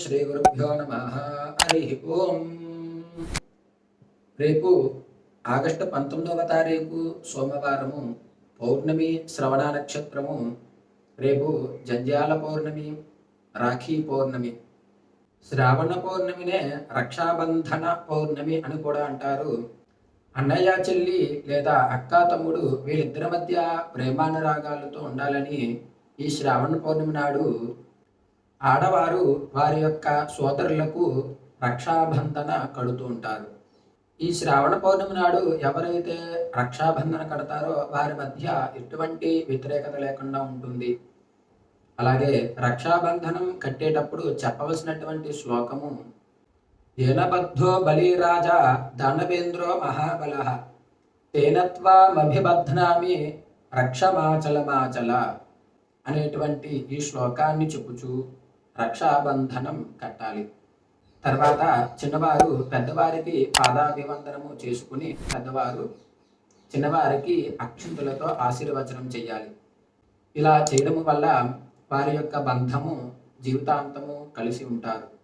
శ్రీ గురుభ్యో నమ. హరి ఓం. రేపు ఆగస్టు పంతొమ్మిదవ తారీఖు సోమవారము పౌర్ణమి శ్రవణ నక్షత్రము. రేపు జంధ్యాల పౌర్ణమి రాఖీ పౌర్ణమి. శ్రావణ పౌర్ణమినే రక్షాబంధన పౌర్ణమి అని కూడా అంటారు. అన్నయ్య చెల్లి లేదా అక్క తమ్ముడు వీళ్ళిద్దరి మధ్య ప్రేమానురాగాలతో ఉండాలని ఈ శ్రావణ పౌర్ణమి నాడు ఆడవారు వారి యొక్క సోదరులకు రక్షాబంధన కడుతూ ఉంటారు. ఈ శ్రావణ పౌర్ణమి నాడు ఎవరైతే రక్షాబంధన కడతారో వారి మధ్య ఎటువంటి వ్యతిరేకత లేకుండా ఉంటుంది. అలాగే రక్షాబంధనం కట్టేటప్పుడు చెప్పవలసినటువంటి శ్లోకము ఏనబద్ధో బలిరాజా దానవేంద్రో మహాబల తేనత్వామభిబధ్నామి రక్షమాచలమాచల అనేటువంటి ఈ శ్లోకాన్ని చెప్పుచూ రక్షాబంధనం కట్టాలి. తర్వాత చిన్నవారు పెద్దవారికి పాదాభివందనము చేసుకుని పెద్దవారు చిన్నవారికి అక్షంతులతో ఆశీర్వచనం చేయాలి ఇలా చేయడం వల్ల వారి యొక్క బంధము జీవితాంతము కలిసి ఉంటారు.